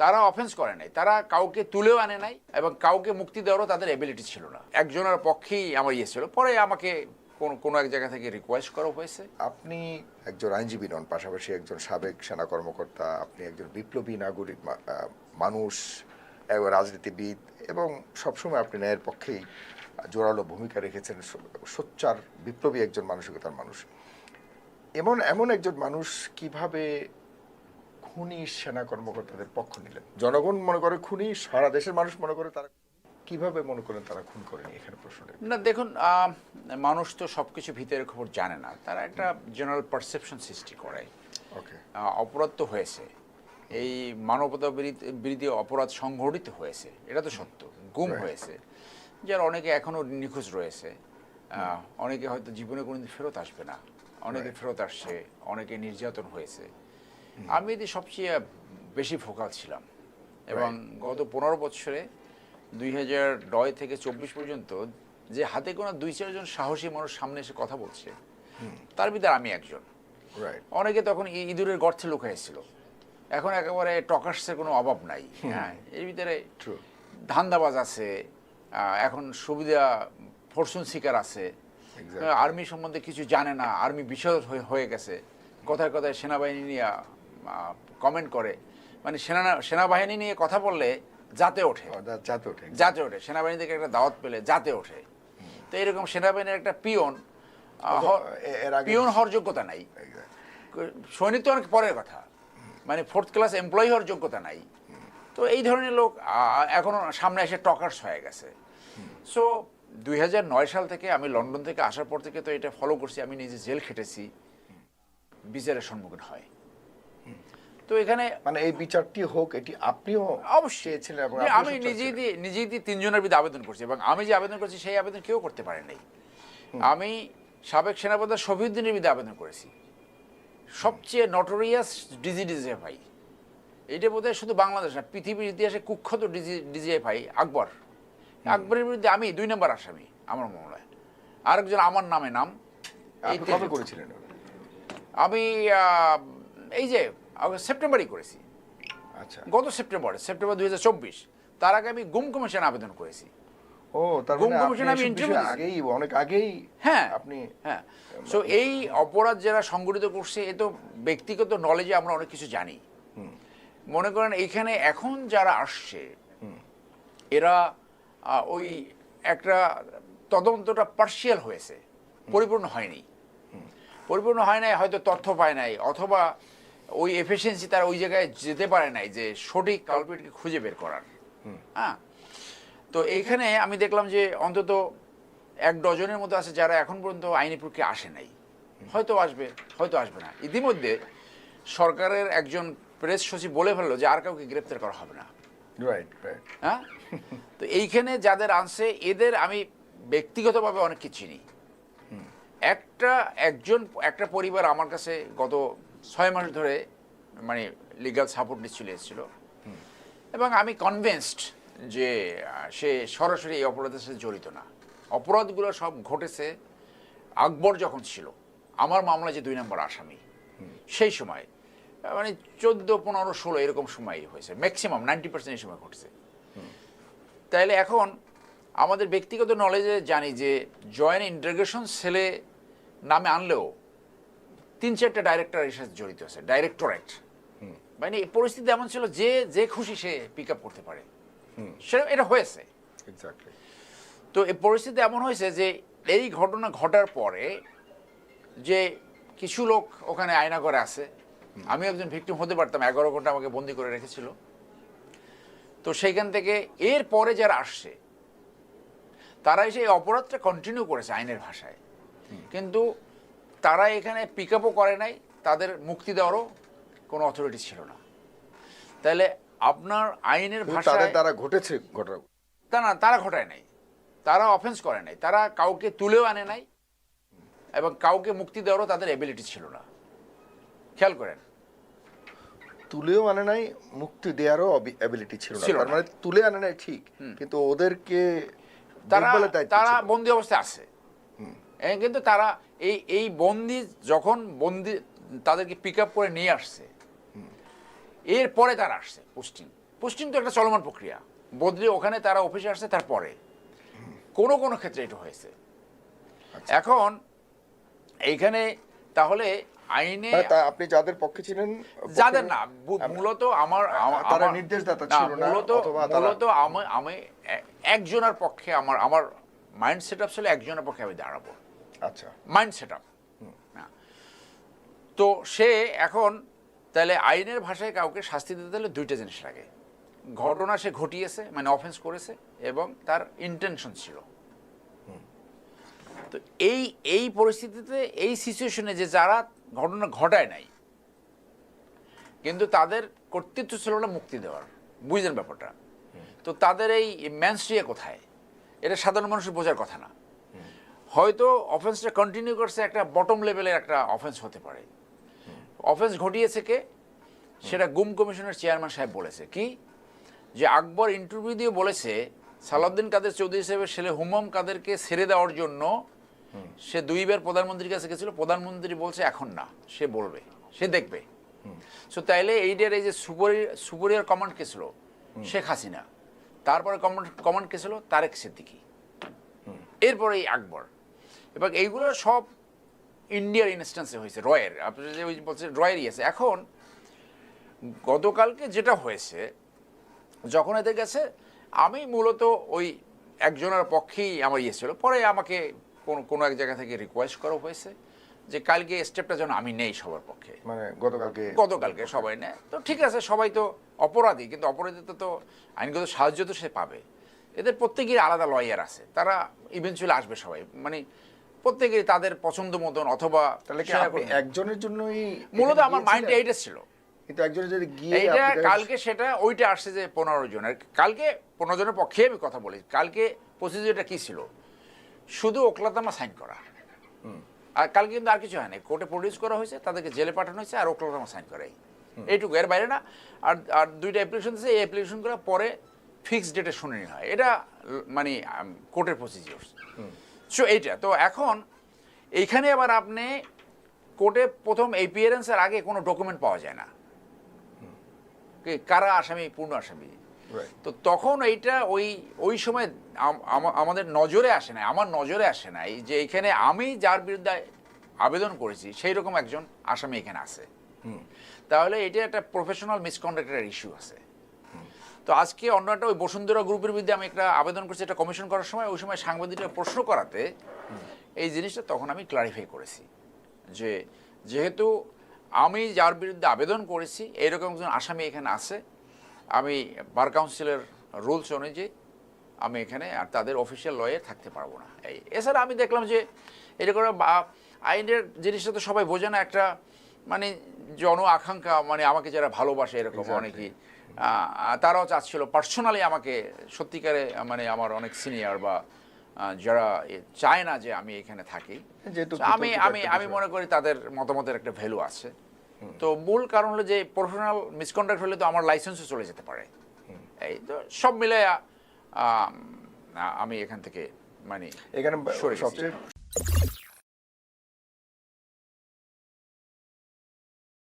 তারা অফেন্স করে নাই, তারা কাউকে তুলেও আনে নাই এবং কাউকে মুক্তি দেওয়ারও তাদের এবিলিটি ছিল না। একজনের পক্ষেই আমার ইয়ে ছিল। পরে আমাকে কোন, কোনো এক জায়গা থেকে রিকোয়েস্ট করা হয়েছে। আপনি একজন আইনজীবী নন, পাশাপাশি একজন সাবেক সেনা কর্মকর্তা, আপনি একজন বিপ্লবী নাগরিক মানুষ এবং রাজনীতিবিদ এবং সবসময় আপনি ন্যায়ের পক্ষেই জোরালো ভূমিকা রেখেছেন। সোচ্চার, বিপ্লবী একজন মানসিকতার মানুষ। এমন এমন একজন মানুষ কীভাবে খুনি সেনা কর্মকর্তাদের পক্ষ নিলেন। জনগণ মনে করে খুনি সারা দেশের মানুষ মনে করে তারা কীভাবে মনে করেন তারা খুন করেনি এখানে প্রশ্নটা? না দেখুন মানুষ তো সব কিছু ভিতরের খবর জানে না। তারা একটা জেনারেল পারসেপশন সৃষ্টি করে। ওকে অপরাধ তো হয়েছে। এই মানবতা বিরোধী- বিরোধী অপরাধ সংঘটিত হয়েছে। এটা তো সত্য। গুম হয়েছে। যার অনেকে এখনও নিখোঁজ রয়েছে। অনেকে হয়তো জীবনে কোনোদিন ফেরত আসবে না। অনেকে ফেরত আসছে অনেকে নির্যাতন হয়েছে। আমি এতে সবচেয়ে বেশি ফোকাল ছিলাম। এবং গত পনেরো বছরে দুই হাজার নয় থেকে চব্বিশ পর্যন্ত যে হাতে গোনা দুই চারজন সাহসী মানুষ সামনে এসে কথা বলছে তার ভিতরে আমি একজন। অনেকে তখন ইঁদুরের গর্তে লুকাইছিল এখন একেবারে টকার্সের কোনো অভাব নাই। হ্যাঁ এর ভিতরে. ধান্দাবাজ আছে এখন সুবিধা ফরচুন শিকার আছে। আর্মি সম্বন্ধে কিছু জানে না আর্মি বিষয় হয়ে- হয়ে গেছে। কথায় কথায় সেনাবাহিনী নিয়ে কমেন্ট করে। মানে সেনা সেনাবাহিনী নিয়ে কথা বললে যাতে ওঠে। যাতে ওঠে। যাতে ওঠে। সেনাবাহিনী থেকে একটা দাওয়াত পেলে যাতে ওঠে। তো এরকম সেনাবাহিনীর একটা পিয়ন পিয়ন হওয়ার যোগ্যতা নাই. সৈনিক তো অনেক পরের কথা। মানে ফোর্থ ক্লাস এমপ্লয়ি হওয়ার যোগ্যতা নাই। তো এই ধরনের লোক আহ, এখনও সামনে এসে টকার্স হয়ে গেছে। সো দুই হাজার নয় সাল থেকে আমি লন্ডন থেকে আসার পর থেকে তো এটা ফলো করছি। আমি নিজে জেল খেটেছি। বিচারের সম্মুখীন হয়। তো এখানে মানে এই বিচারটি হোক এটি আপনিও অবশ্যই। আপনিও আমি নিজেই দিয়ে নিজেই দিয়ে তিনজনের বিরুদ্ধে আবেদন করছি এবং আমি যে আবেদন করছি সেই আবেদন কেউ করতে পারে নাই। আমি সাবেক সেনাপতি শফিউদ্দিনের বিরুদ্ধে আবেদন করেছি। সবচেয়ে নটোরিয়াস ডিজি ডিজিএফআই এটা বোধহয় শুধু বাংলাদেশ না পৃথিবীর ইতিহাসে কুখ্যাত ডিজি ডিজিএফআই আকবর। আকবরের বিরুদ্ধে আমি দুই নম্বর আসামি আমার হয় আরেকজন আমার নামে নাম। করেছিলেন? আমি এই যে সেপ্টেম্বরই করেছি। আচ্ছা। গত সেপ্টেম্বরে সেপ্টেম্বর দুই তার আগে আমি গুম কমিশন আবেদন করেছি। ও তার গুম মানে আমি বিষয়ে দিয়েছি। আগেই অনেক আগেই হ্যাঁ আপনি হ্যাঁ। সো এই অপরাধ যারা সংগঠিত করছে এ তো ব্যক্তিগত নলেজে আমরা অনেক কিছু জানি। মনে করেন এইখানে এখন যারা আসছে এরা ওই একটা তদন্তটা পার্শিয়াল হয়েছে। পরিপূর্ণ হয়নি। পরিপূর্ণ হয় নাই হয়তো তথ্য পায় নাই অথবা ওই এফিসিয়েন্সি তারা ওই জায়গায় যেতে পারে নাই যে সঠিক কালপিটকে খুঁজে বের করার। হ্যাঁ? তো এইখানে আমি দেখলাম যে অন্তত এক ডজনের মতো আছে যারা এখন পর্যন্ত আইনি প্রক্রিয়া আসে নাই। হয়তো আসবে হয়তো আসবে না। ইতিমধ্যে সরকারের একজন প্রেস সচিব বলে ফেলল যে আর কাউকে গ্রেপ্তার করা হবে না। রাইট রাইট হ্যাঁ? তো এইখানে যাদের আনছে এদের আমি ব্যক্তিগতভাবে অনেককে চিনি। একটা একজন একটা পরিবার আমার কাছে গত ছয় মাস ধরে মানে লিগাল সাপোর্ট নিয়ে চলে এসেছিল। এবং আমি কনভিন্সড যে সে সরাসরি এই অপরাধের সাথে জড়িত না। অপরাধগুলো সব ঘটেছে আকবর যখন ছিল। আমার মামলা যে দুই নম্বর আসামি। সেই সময় মানে চোদ্দ পনেরো ষোলো এরকম সময় হয়েছে। ম্যাক্সিমাম নাইনটি পার্সেন্ট এই সময় ঘটেছে। তাইলে এখন আমাদের ব্যক্তিগত নলেজে জানি যে জয়েন্ট ইন্টাগ্রেশন সেলে নামে আনলেও তিন চারটা ডাইরেক্টর এর সাথে জড়িত আছে ডাইরেক্টরেট মানে এই পরিস্থিতি এমন ছিল যে যে খুশি সে পিক আপ করতে পারে। সেটা এটা হয়েছে। তো এই পরিস্থিতি এমন হয়েছে যে এই ঘটনা ঘটার পরে যে কিছু লোক ওখানে আয়না করে আছে আমি একজন ভিকটিম হতে পারতাম এগারো ঘণ্টা আমাকে বন্দি করে রেখেছিল। তো সেইখান থেকে এর পরে যারা আসছে তারা এসে এই অপরাধটা কন্টিনিউ করেছে আইনের ভাষায়। কিন্তু তারা এখানে পিক আপও করে নাই তাদের মুক্তি দেওয়ারও কোনো অথরিটি ছিল না। তাহলে আপনার আইনের ভাষায় দ্বারা ঘটেছে ঘটনা। তা না তারা ঘটায় নাই। তারা অফেন্স করে নাই। তারা কাউকে তুলেও আনে নাই এবং কাউকে মুক্তি দেওয়ারও তাদের এবিলিটি ছিল না। খেয়াল করেন। তুলেও আনে নাই মুক্তি দেওয়ারও অ্যাবিলিটি ছিল না। তার মানে তুলে আনে নাই ঠিক কিন্তু ওদেরকে তারা তারা বন্দি অবস্থায় আছে। কিন্তু তারা এই এই বন্দি যখন বন্দি তাদেরকে পিক আপ করে নিয়ে আসছে এরপরে তারা আসছে পোস্টিং পোস্টিং তো একটা চলমান প্রক্রিয়া। বদলে ওখানে তারা অফিসে আসছে তারপরে। কোনো কোনো ক্ষেত্রে এটা হয়েছে। আচ্ছা। এখন এইখানে তাহলে আইনে মানে আপনি যাদের পক্ষে ছিলেন যাদের না মূলত আমার আমা- তারা নির্দেশদাতা ছিল না, মূলত মূলত আমি আমি একজনের পক্ষে আমার আমার মাইন্ড সেট আপ ছিল একজনের পক্ষে আমি দাঁড়াবো। আচ্ছা। মাইন্ড সেট আপ তো সে এখন তাহলে আইনের ভাষায় কাউকে শাস্তি দিতে হলে দুইটা জিনিস লাগে। ঘটনা সে ঘটিয়েছে মানে অফেন্স করেছে এবং তার ইন্টেনশন ছিল। তো এই এই পরিস্থিতিতে এই সিচুয়েশনে যে যারা ঘটনা ঘটায় নাই কিন্তু তাদের কর্তৃত্ব ছিল না মুক্তি দেওয়ার। বুঝলেন ব্যাপারটা? তো তাদের এই ম্যানস্ট্রিয়া কোথায়? এটা সাধারণ মানুষের বোঝার কথা না। হয়তো অফেন্সটা কন্টিনিউ করছে একটা বটম লেভেলের একটা অফেন্স হতে পারে। অফেন্স ঘটিয়েছে কে? সেটা গুম কমিশনের চেয়ারম্যান সাহেব বলেছে। কি? যে আকবর ইন্টারভিউ দিয়ে বলেছে, সালাউদ্দিন কাদের চৌধুরী সাহেবের ছেলে হুমাম কাদেরকে ছেড়ে দেওয়ার জন্য সে দুইবার প্রধানমন্ত্রীর কাছে গেছিল। প্রধানমন্ত্রী বলছে, এখন না। সে বলবে, সে দেখবে। সো তাইলে এইটার এই যে সুপরিয়ার সুপরিয়ার কমান্ড কে ছিল? শেখ হাসিনা। তারপরে কমান্ড কমান্ড কে ছিল? তারেক সিদ্দিকি। এরপরে এই আকবর। এবং এইগুলো সব ইন্ডিয়ার ইনস্ট্যান্সে হয়েছে রয়ের আপনি যে ওই বলছেন রয়েরই আছে। এখন গতকালকে যেটা হয়েছে যখন এদের গেছে আমি মূলত ওই একজনের পক্ষেই আমার ইয়ে ছিল পরে আমাকে কোন কোনো এক জায়গা থেকে রিকোয়েস্ট করা হয়েছে যে কালকে স্টেপটা যেন আমি নেই সবার পক্ষে। মানে গতকালকে গতকালকে সবাই নেয়। তো ঠিক আছে সবাই তো অপরাধী কিন্তু অপরাধীতে তো আইনগত সাহায্য তো সে পাবে। এদের প্রত্যেকেরই আলাদা লয়ার আছে। তারা ইভেনচুয়ালি আসবে সবাই। মানে প্রত্যেকেরই তাদের পছন্দ মতন অথবা তাহলে কি আপনি একজনের জন্যই মূলত আমার মাইন্ডে এইটা ছিল। কিন্তু একজনের যদি গিয়ে এইটা কালকে সেটা ওইটা আসছে যে পনেরো জনের কালকে পনেরো জনের পক্ষে আমি কথা বলি কালকে প্রসিডিউরটা কি ছিল? শুধু ওকলাতামা সাইন করা। আর কালকে কিন্তু আর কিছু হয়নি কোর্টে প্রডিউস করা হয়েছে তাদেরকে জেলে পাঠানো হয়েছে আর ওকলাতামা সাইন করাই এইটুকু এর বাইরে না। আর আর দুইটা অ্যাপ্লিকেশন দিয়েছে এই অ্যাপ্লিকেশন করার পরে ফিক্সড ডেটে শুনানি হয়। এটা মানে কোর্টের প্রসিডিউর সো এইটা। তো এখন এইখানে আবার আপনি কোর্টে প্রথম এপিয়ারেন্সের আগে কোনো ডকুমেন্ট পাওয়া যায় না। কারা আসামি পূর্ণ আসামি? তো তখন এইটা ওই ওই সময় আমাদের নজরে আসে নাই আমার নজরে আসে নাই যে এখানে আমি যার বিরুদ্ধে আবেদন করেছি সেই রকম একজন আসামি এখানে আছে। তাহলে এটা একটা প্রফেশনাল মিসকন্ডাক্টের ইস্যু আছে। তো আজকে অন্য একটা ওই বসুন্ধরা গ্রুপের বিরুদ্ধে আমি একটা আবেদন করছি একটা কমিশন করার সময় ওই সময় সাংবাদিকরা প্রশ্ন করাতে এই জিনিসটা তখন আমি ক্লারিফাই করেছি যে যেহেতু আমি যার বিরুদ্ধে আবেদন করেছি এরকম একজন আসামি এখানে আছে আমি বার কাউন্সিলের রুলস অনুযায়ী আমি এখানে আর তাদের অফিসিয়াল লয়ে থাকতে পারব না। এই এছাড়া আমি দেখলাম যে এরকম আইনের জিনিসটা তো সবাই বোঝে না একটা মানে জন আকাঙ্ক্ষা মানে আমাকে যারা ভালোবাসে এরকম অনেকেই। তারাও চাচ্ছিল পার্সোনালি আমাকে সত্যিকারে মানে আমার অনেক সিনিয়র বা যারা চায় না যে আমি এখানে থাকি আমি আমি আমি মনে করি তাদের মতামতের একটা ভ্যালু আছে। তো মূল কারণ হলো যে প্রফেশনাল মিসকন্ডাক্ট হলে তো আমার লাইসেন্সও চলে যেতে পারে। এই তো সব মিলে আমি এখান থেকে মানে এখানে সবচেয়ে